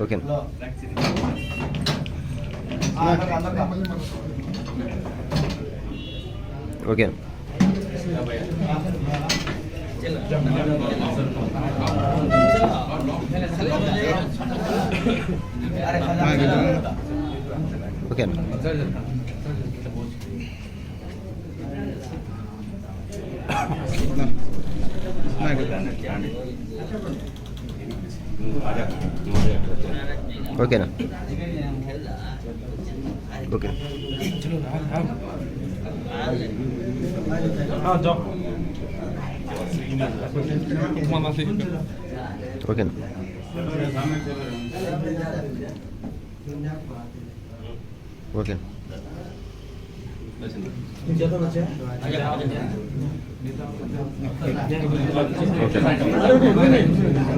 Okay. Okay. Okay. నాకు ఓకేనా okay ఓకేనా ఓకే ఓకే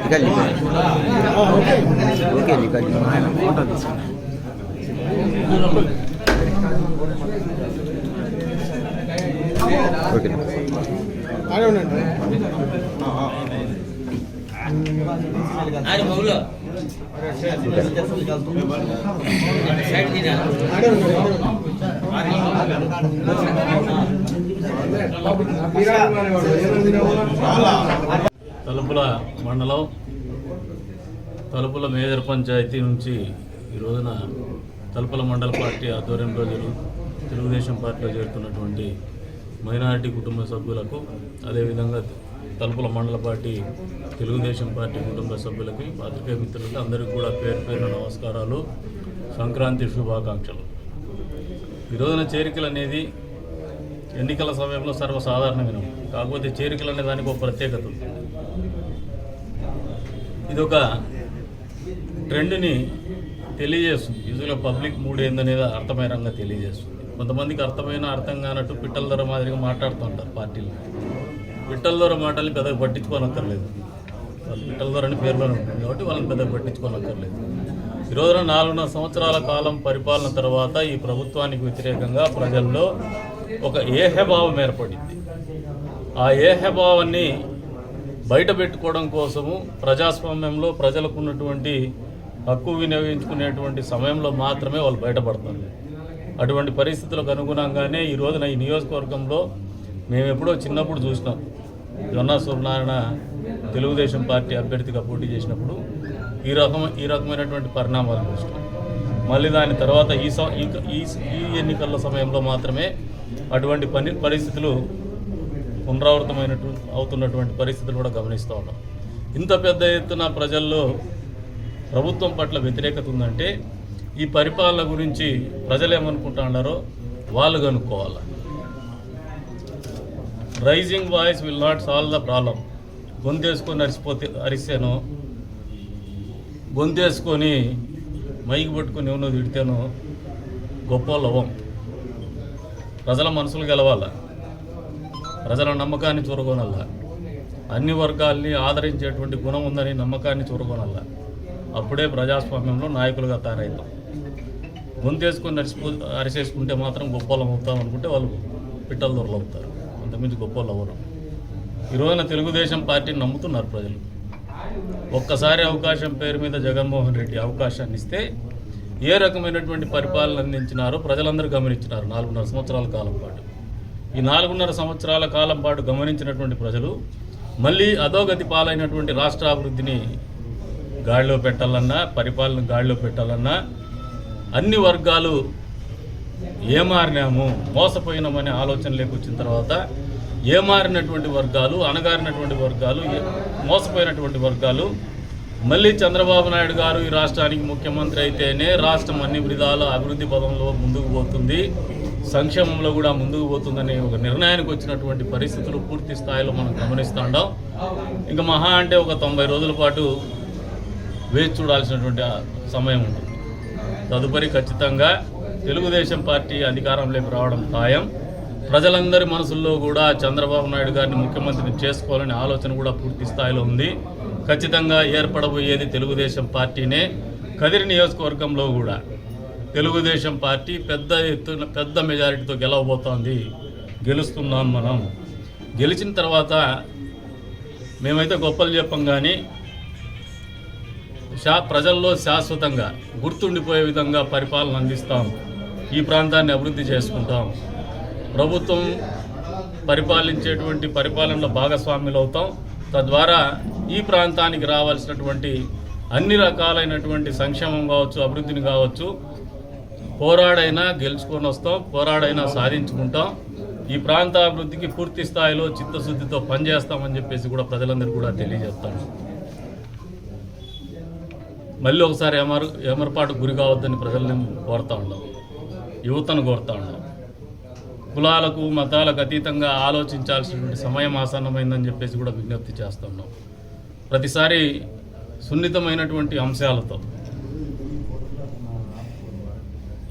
నికాలి ఓకే నికాలి ఓకేనా ఆడే ఉండండి ఆడి మగులు సైడ్ తీరా ఆడే ఉండండి తలుపుల మండలం తలుపుల మేజర్ పంచాయతీ నుంచి ఈ రోజున తలుపుల మండల పార్టీ ఆధ్వర్యంలో జరుగు తెలుగుదేశం పార్టీలో చేరుతున్నటువంటి మైనారిటీ కుటుంబ సభ్యులకు అదేవిధంగా తలుపుల మండల పార్టీ తెలుగుదేశం పార్టీ కుటుంబ సభ్యులకి పాత్రికేయ మిత్రులకి అందరికీ కూడా పేరు పేరున నమస్కారాలు సంక్రాంతి శుభాకాంక్షలు. ఈ రోజున చేరికలు అనేది ఎన్నికల సమయంలో సర్వసాధారణమైన కాకపోతే చేరికలు అనే దానికి ఒక ప్రత్యేకత ఇది ఒక ట్రెండ్ని తెలియజేస్తుంది. యూజువల్గా పబ్లిక్ మూడ్ ఏందనేది అర్థమైనంగా తెలియజేస్తుంది. కొంతమందికి అర్థమైన అర్థం కానట్టు పిట్టల ధర మాదిరిగా మాట్లాడుతూ ఉంటారు పార్టీలు. పిట్టల ధర మాటల్ని పెద్దగా పట్టించుకోనక్కర్లేదు. వాళ్ళు పిట్టల ధర అని పేర్లోనే ఉంటుంది కాబట్టి వాళ్ళని పెద్దగా పట్టించుకోనక్కర్లేదు. ఈ రోజున నాలుగున్నర సంవత్సరాల కాలం పరిపాలన తర్వాత ఈ ప్రభుత్వానికి వ్యతిరేకంగా ప్రజల్లో ఒక ఏహభావం ఏర్పడింది ఆ ఏహభావాన్ని బయట పెట్టుకోవడం కోసము ప్రజాస్వామ్యంలో ప్రజలకు ఉన్నటువంటి హక్కు వినియోగించుకునేటువంటి సమయంలో మాత్రమే వాళ్ళు బయటపడతారు. అటువంటి పరిస్థితులకు అనుగుణంగానే ఈ రోజున ఈ నియోజకవర్గంలో మేము ఎప్పుడో చిన్నప్పుడు చూసినాం. జొన్నా సూర్యనారాయణ తెలుగుదేశం పార్టీ అభ్యర్థిగా పోటీ చేసినప్పుడు ఈ రకం ఈ రకమైనటువంటి పరిణామాలు చూసినాం. మళ్ళీ దాని తర్వాత ఈ సం- ఈ ఈ ఈ ఎన్నికల సమయంలో మాత్రమే అటువంటి పని పరిస్థితులు పునరావృతమైనటు అవుతున్నటువంటి పరిస్థితులు కూడా గమనిస్తూ ఉన్నాం. ఇంత పెద్ద ఎత్తున ప్రజల్లో ప్రభుత్వం పట్ల వ్యతిరేకత ఉందంటే ఈ పరిపాలన గురించి ప్రజలు ఏమనుకుంటున్నారో వాళ్ళు కనుక్కోవాలి? Raising voice will not solve the problem గొంతేసుకొని అరిసిపోతే అరిసాను గొంతేసుకొని మైకి పట్టుకొని ఎవనో తిడితేనో గొప్ప లవం. ప్రజల మనసులు గెలవాల? ప్రజల నమ్మకాన్ని చూరగొనాల? అన్ని వర్గాల్ని ఆదరించేటువంటి గుణం ఉందని నమ్మకాన్ని చూరగొనాల? అప్పుడే ప్రజాస్వామ్యంలో నాయకులుగా తయారవుతాం గొంతేసుకొని నడిచిపో అరిసేసుకుంటే మాత్రం గొప్పలం అవుతాం అనుకుంటే వాళ్ళు పిట్టల దొరలు అవుతారు. అంతకుమించి గొప్పలు అవ్వరు. ఈ రోజున తెలుగుదేశం పార్టీని నమ్ముతున్నారు ప్రజలు. ఒక్కసారి అవకాశం పేరు మీద జగన్మోహన్ రెడ్డి అవకాశాన్ని ఇస్తే ఏ రకమైనటువంటి పరిపాలన అందించినారో ప్రజలందరూ గమనించినారు నాలుగున్నర సంవత్సరాల కాలం పాటు. ఈ నాలుగున్నర సంవత్సరాల కాలం పాటు గమనించినటువంటి ప్రజలు మళ్ళీ అధోగతి పాలైనటువంటి రాష్ట్ర అభివృద్ధిని గాడిలో పెట్టాలన్నా పరిపాలన గాడిలో పెట్టాలన్నా అన్ని వర్గాలు ఏమారినాము మోసపోయినామనే ఆలోచన వచ్చిన తర్వాత ఏమారినటువంటి వర్గాలు అణగారినటువంటి వర్గాలు మోసపోయినటువంటి వర్గాలు మళ్ళీ చంద్రబాబు నాయుడు గారు ఈ రాష్ట్రానికి ముఖ్యమంత్రి అయితేనే రాష్ట్రం అన్ని విధాల అభివృద్ధి పదంలో ముందుకు పోతుంది. సంక్షేమంలో కూడా ముందుకు పోతుందనే ఒక నిర్ణయానికి వచ్చినటువంటి పరిస్థితులు పూర్తి స్థాయిలో మనం గమనిస్తుండం ఇంకా మహా అంటే ఒక తొంభై రోజుల పాటు వేచి చూడాల్సినటువంటి సమయం ఉంటుంది. తదుపరి ఖచ్చితంగా తెలుగుదేశం పార్టీ అధికారంలోకి రావడం ఖాయం. ప్రజలందరి మనసుల్లో కూడా చంద్రబాబు నాయుడు గారిని ముఖ్యమంత్రిని చేసుకోవాలనే ఆలోచన కూడా పూర్తి స్థాయిలో ఉంది. ఖచ్చితంగా ఏర్పడబోయేది తెలుగుదేశం పార్టీనే కదిరి నియోజకవర్గంలో కూడా. తెలుగుదేశం పార్టీ పెద్ద ఎత్తున పెద్ద మెజారిటీతో గెలవబోతోంది. గెలుస్తున్నాం మనం. గెలిచిన తర్వాత మేమైతే గొప్పలు చెప్పం కానీ శా ప్రజల్లో శాశ్వతంగా గుర్తుండిపోయే విధంగా పరిపాలన అందిస్తాం. ఈ ప్రాంతాన్ని అభివృద్ధి చేసుకుంటాం. ప్రభుత్వం పరిపాలించేటువంటి పరిపాలనలో భాగస్వాములు అవుతాం తద్వారా ఈ ప్రాంతానికి రావాల్సినటువంటి అన్ని రకాలైనటువంటి సంక్షేమం కావచ్చు అభివృద్ధిని కావచ్చు పోరాడైనా గెలుచుకొని వస్తాం పోరాడైనా సాధించుకుంటాం. ఈ ప్రాంత అభివృద్ధికి పూర్తి స్థాయిలో చిత్తశుద్ధితో పనిచేస్తామని చెప్పేసి కూడా ప్రజలందరూ కూడా తెలియజేస్తాను మళ్ళీ ఒకసారి ఎమరు ఎమరపాటు గురి కావద్దని ప్రజల్ని కోరుతా ఉన్నాం. యువతను కోరుతా ఉన్నాం. కులాలకు మతాలకు అతీతంగా ఆలోచించాల్సినటువంటి సమయం ఆసన్నమైందని చెప్పేసి కూడా విజ్ఞప్తి చేస్తున్నాం ప్రతిసారి సున్నితమైనటువంటి అంశాలతో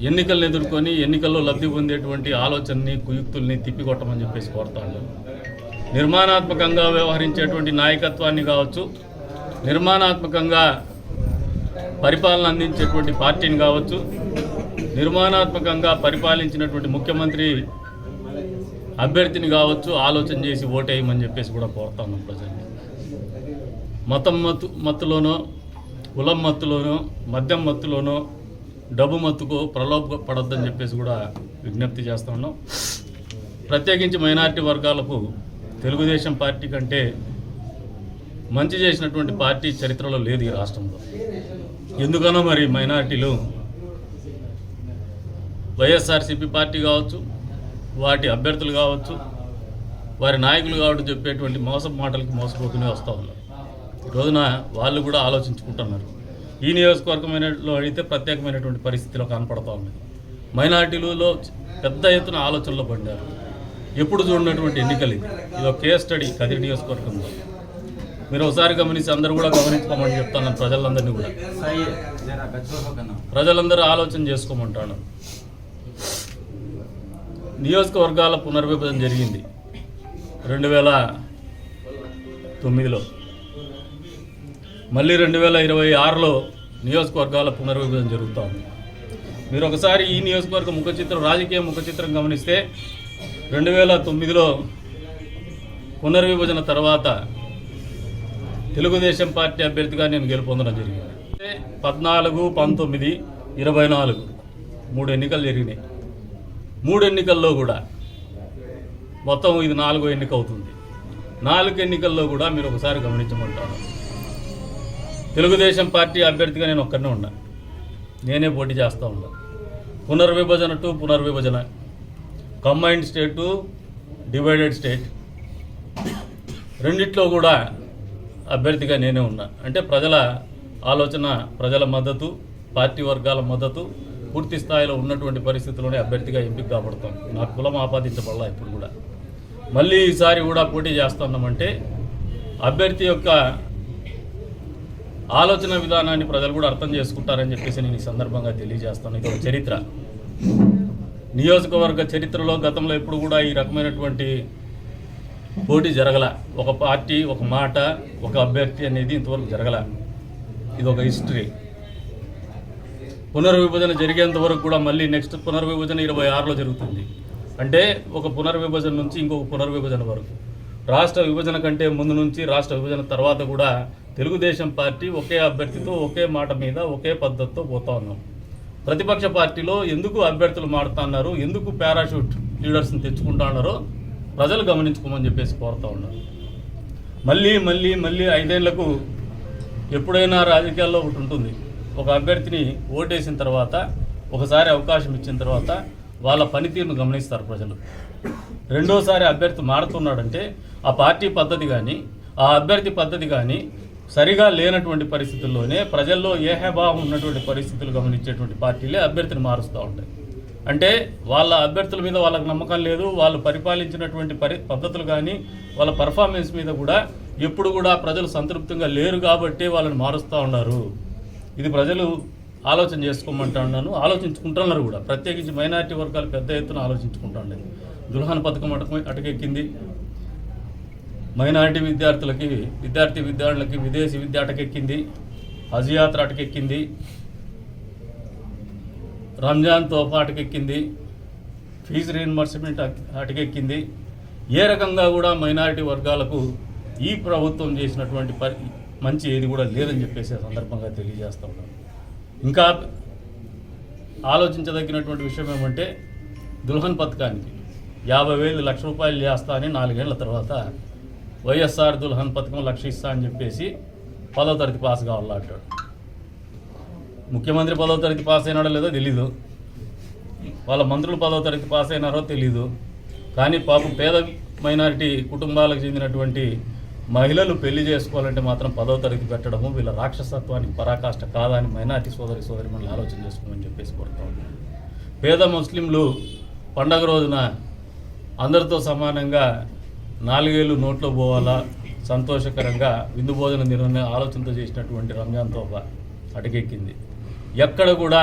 ఎన్నికలను ఎదుర్కొని ఎన్నికల్లో లబ్ధి పొందేటువంటి ఆలోచనని కుయుక్తుల్ని తిప్పికొట్టమని చెప్పేసి కోరుతాను నిర్మాణాత్మకంగా వ్యవహరించేటువంటి నాయకత్వాన్ని కావచ్చు నిర్మాణాత్మకంగా పరిపాలన అందించేటువంటి పార్టీని కావచ్చు నిర్మాణాత్మకంగా పరిపాలించినటువంటి ముఖ్యమంత్రి అభ్యర్థిని కావచ్చు ఆలోచన చేసి ఓటేయమని చెప్పేసి కూడా కోరుతాను ప్రజల్ని. మతం మత్తు మత్తులోనో కులం మత్తులోనో మద్యం మత్తులోనో డబ్బు మత్తుకు ప్రలోభ పడొద్దని చెప్పేసి కూడా విజ్ఞప్తి చేస్తున్నాం ప్రత్యేకించి మైనారిటీ వర్గాలకు తెలుగుదేశం పార్టీ కంటే మంచి చేసినటువంటి పార్టీ చరిత్రలో లేదు ఈ రాష్ట్రంలో. ఎందుకనో మరి మైనారిటీలు వైఎస్ఆర్సీపీ పార్టీ కావచ్చు వాటి అభ్యర్థులు కావచ్చు వారి నాయకులు కావచ్చు చెప్పేటువంటి మోసపు మాటలకి మోసపోతూనే వస్తూ ఉన్నారు. రోజున వాళ్ళు కూడా ఆలోచించుకుంటున్నారు. ఈ నియోజకవర్గంలో అయితే ప్రత్యేకమైనటువంటి పరిస్థితిలో కనపడతా ఉంది. మైనార్టీలలో పెద్ద ఎత్తున ఆలోచనలో పడ్డారు. ఎప్పుడు చూడనటువంటి ఎన్నికలు ఇది. ఇది ఒక కేస్ స్టడీ కదిరి నియోజకవర్గంలో. మీరు ఒకసారి గమనించి అందరూ కూడా గమనించుకోమని చెప్తాను ప్రజలందరినీ కూడా. ప్రజలందరూ ఆలోచన చేసుకోమంటాను. నియోజకవర్గాల పునర్విభజన జరిగింది. రెండు వేల తొమ్మిదిలో. మళ్ళీ రెండు వేల ఇరవై ఆరులో నియోజకవర్గాల పునర్విభజన జరుగుతూ ఉంది మీరు ఒకసారి ఈ నియోజకవర్గ ముఖ చిత్రం రాజకీయ ముఖ చిత్రం గమనిస్తే రెండు వేల తొమ్మిదిలో పునర్విభజన తర్వాత తెలుగుదేశం పార్టీ అభ్యర్థిగా నేను గెలుపొందడం జరిగింది. పద్నాలుగు పంతొమ్మిది ఇరవై నాలుగు మూడు ఎన్నికలు జరిగినాయి. మూడు ఎన్నికల్లో కూడా మొత్తం ఇది నాలుగో ఎన్నిక అవుతుంది. నాలుగు ఎన్నికల్లో కూడా మీరు ఒకసారి గమనించమంటారు. తెలుగుదేశం పార్టీ అభ్యర్థిగా నేను ఒక్కనే ఉన్నా. నేనే పోటీ చేస్తూ ఉన్నా. పునర్విభజన టు పునర్విభజన. Combined state to divided state రెండిట్లో కూడా అభ్యర్థిగా నేనే ఉన్నా. అంటే ప్రజల ఆలోచన ప్రజల మద్దతు పార్టీ వర్గాల మద్దతు పూర్తి స్థాయిలో ఉన్నటువంటి పరిస్థితుల్లోనే అభ్యర్థిగా ఎంపిక కాబడతాం నా కులం ఆపాదించబడలా ఇప్పుడు కూడా. మళ్ళీ ఈసారి కూడా పోటీ చేస్తున్నామంటే అభ్యర్థి యొక్క ఆలోచన విధానాన్ని ప్రజలు కూడా అర్థం చేసుకుంటారని చెప్పేసి నేను ఈ సందర్భంగా తెలియజేస్తాను. ఇది ఒక చరిత్ర. నియోజకవర్గ చరిత్రలో గతంలో ఎప్పుడు కూడా ఈ రకమైనటువంటి పోటీ జరగల ఒక పార్టీ ఒక మాట ఒక అభ్యర్థి అనేది ఇంతవరకు జరగల. ఇది ఒక హిస్టరీ. పునర్విభజన జరిగేంత వరకు కూడా మళ్ళీ నెక్స్ట్ పునర్విభజన ఇరవై ఆరులో జరుగుతుంది. అంటే ఒక పునర్విభజన నుంచి ఇంకొక పునర్విభజన వరకు. రాష్ట్ర విభజన కంటే ముందు నుంచి రాష్ట్ర విభజన తర్వాత కూడా తెలుగుదేశం పార్టీ ఒకే అభ్యర్థితో ఒకే మాట మీద ఒకే పద్ధతితో పోతా ఉన్నాం. ప్రతిపక్ష పార్టీలో ఎందుకు అభ్యర్థులు మారుతున్నారు ఎందుకు పారాషూట్ లీడర్స్ని తెచ్చుకుంటా ఉన్నారో ప్రజలు గమనించుకోమని చెప్పేసి కోరుతా ఉన్నారు. మళ్ళీ మళ్ళీ మళ్ళీ ఐదేళ్ళకు ఎప్పుడైనా రాజకీయాల్లో ఒకటి ఉంటుంది. ఒక అభ్యర్థిని ఓటేసిన తర్వాత ఒకసారి అవకాశం ఇచ్చిన తర్వాత వాళ్ళ పనితీరును గమనిస్తారు ప్రజలు. రెండోసారి అభ్యర్థి మారుతున్నాడంటే ఆ పార్టీ పద్ధతి కానీ ఆ అభ్యర్థి పద్ధతి కానీ సరిగా లేనటువంటి పరిస్థితుల్లోనే ప్రజల్లో ఏహభావం ఉన్నటువంటి పరిస్థితులు గమనించేటువంటి పార్టీలే అభ్యర్థిని మారుస్తూ ఉంటాయి. అంటే వాళ్ళ అభ్యర్థుల మీద వాళ్ళకి నమ్మకం లేదు వాళ్ళు పరిపాలించినటువంటి పరి పద్ధతులు కానీ వాళ్ళ పర్ఫార్మెన్స్ మీద కూడా ఎప్పుడు కూడా ప్రజలు సంతృప్తంగా లేరు కాబట్టి వాళ్ళని మారుస్తూ ఉన్నారు. ఇది ప్రజలు ఆలోచన చేసుకోమంటా ఉన్నాను. ఆలోచించుకుంటున్నారు కూడా. ప్రత్యేకించి మైనారిటీ వర్గాలు పెద్ద ఎత్తున ఆలోచించుకుంటా ఉండేది. దుల్హాన్ పథకం అటకెక్కింది. మైనారిటీ విద్యార్థులకి విద్యార్థి విద్యార్థులకి విదేశీ విద్య అటకెక్కింది హజ్ యాత్ర అటకెక్కింది రంజాన్ తోఫా అటకెక్కింది. ఫీజు రీఎంబర్స్మెంట్ అటకెక్కింది ఏ రకంగా కూడా మైనారిటీ వర్గాలకు ఈ ప్రభుత్వం చేసినటువంటి పరి మంచి ఏది కూడా లేదని చెప్పేసి సందర్భంగా తెలియజేస్తా ఉన్నాను. ఇంకా ఆలోచించదగినటువంటి విషయం ఏమంటే దుల్హన్ పథకానికి యాభై వేలు లక్ష రూపాయలు చేస్తా అని నాలుగేళ్ళ తర్వాత వైఎస్ఆర్ దుల్హన్ పథకం లక్ష ఇస్తా అని చెప్పేసి పదో తరగతి పాస్ కావాలంటాడు ముఖ్యమంత్రి పదో తరగతి పాస్ అయినాడో లేదో తెలీదు. వాళ్ళ మంత్రులు పదో తరగతి పాస్ అయినారో తెలీదు. కానీ పాపం పేద మైనారిటీ కుటుంబాలకు చెందినటువంటి మహిళలు పెళ్ళి చేసుకోవాలంటే మాత్రం పదో తరగతి పెట్టడము వీళ్ళ రాక్షసత్వానికి పరాకాష్ట కాదని మైనార్టీ మైనారిటీ సోదరి సోదరి మనల్ని ఆలోచన చేసుకోమని చెప్పేసి కోరుతా పేద ముస్లింలు పండగ రోజున అందరితో సమానంగా నాలుగేళ్ళు నోట్లో పోవాలా? సంతోషకరంగా విందు భోజన నిర్ణయం ఆలోచనతో చేసినటువంటి రంజాన్ తోఫా అటకెక్కింది ఎక్కడ కూడా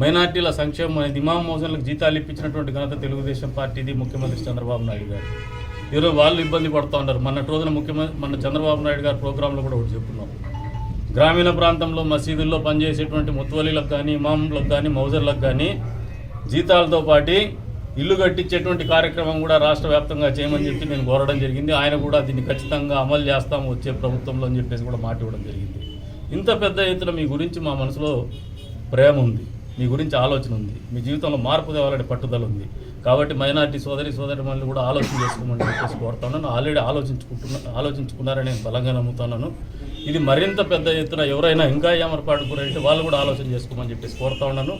మైనార్టీల సంక్షేమం అనేది ఇమాం మోజన్లకు జీతాలు ఇప్పించినటువంటి ఘనత తెలుగుదేశం పార్టీది ముఖ్యమంత్రి చంద్రబాబు నాయుడు గారు. ఈరోజు వాళ్ళు ఇబ్బంది పడుతూ ఉన్నారు. మన రోజున ముఖ్యమంత్రి మన చంద్రబాబు నాయుడు గారు ప్రోగ్రాంలో కూడా ఒకటి చెప్పుకున్నాం గ్రామీణ ప్రాంతంలో మసీదుల్లో పనిచేసేటువంటి ముత్వలీలకు కానీ ఇమాములకు కానీ మౌజర్లకు కానీ జీతాలతో పాటు ఇల్లు కట్టించేటువంటి కార్యక్రమం కూడా రాష్ట్ర వ్యాప్తంగా చేయమని చెప్పి నేను కోరడం జరిగింది. ఆయన కూడా దీన్ని ఖచ్చితంగా అమలు చేస్తాము వచ్చే ప్రభుత్వంలో అని చెప్పేసి కూడా మాట ఇవ్వడం జరిగింది. ఇంత పెద్ద ఎత్తున మీ గురించి మా మనసులో ప్రేమ ఉంది. మీ గురించి ఆలోచన ఉంది. మీ జీవితంలో మార్పు తేవాలని పట్టుదల ఉంది. కాబట్టి మైనార్టీ సోదరి సోదరి మళ్ళీ కూడా ఆలోచన చేసుకోమని చెప్పేసి కోరుతున్నాను. ఆల్రెడీ ఆలోచించుకుంటున్నా ఆలోచించుకున్నారని నేను బలంగా నమ్ముతున్నాను. ఇది మరింత పెద్ద ఎత్తున ఎవరైనా ఇంకా ఏమరపాటు గురైతే వాళ్ళు కూడా ఆలోచన చేసుకోమని చెప్పేసి కోరుతా ఉన్నాను.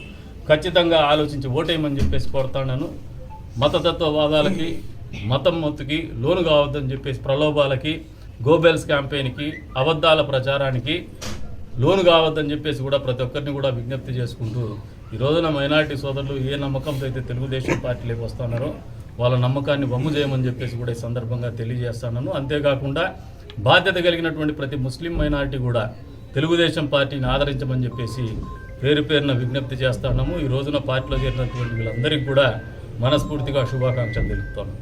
ఖచ్చితంగా ఆలోచించి ఓటేయమని చెప్పేసి కోరుతా ఉన్నాను. మతతత్వవాదాలకి మతం మొత్తుకి లోను కావద్దని చెప్పేసి ప్రలోభాలకి గోబెల్స్ క్యాంపెయిన్కి అబద్ధాల ప్రచారానికి లోను కావద్దని చెప్పేసి కూడా ప్రతి ఒక్కరిని కూడా విజ్ఞప్తి చేసుకుంటూ ఈ రోజున మైనార్టీ సోదరులు ఏ నమ్మకంతో అయితే తెలుగుదేశం పార్టీలోకి వస్తున్నారో వాళ్ళ నమ్మకాన్ని వమ్ము చేయమని చెప్పేసి కూడా ఈ సందర్భంగా తెలియజేస్తున్నాను. అంతేకాకుండా బాధ్యత కలిగినటువంటి ప్రతి ముస్లిం మైనార్టీ కూడా తెలుగుదేశం పార్టీని ఆదరించమని చెప్పేసి పేరు పేరున విజ్ఞప్తి చేస్తున్నాము. ఈ రోజున పార్టీలో చేరినటువంటి వీళ్ళందరికీ కూడా మనస్ఫూర్తిగా శుభాకాంక్షలు తెలుపుతాను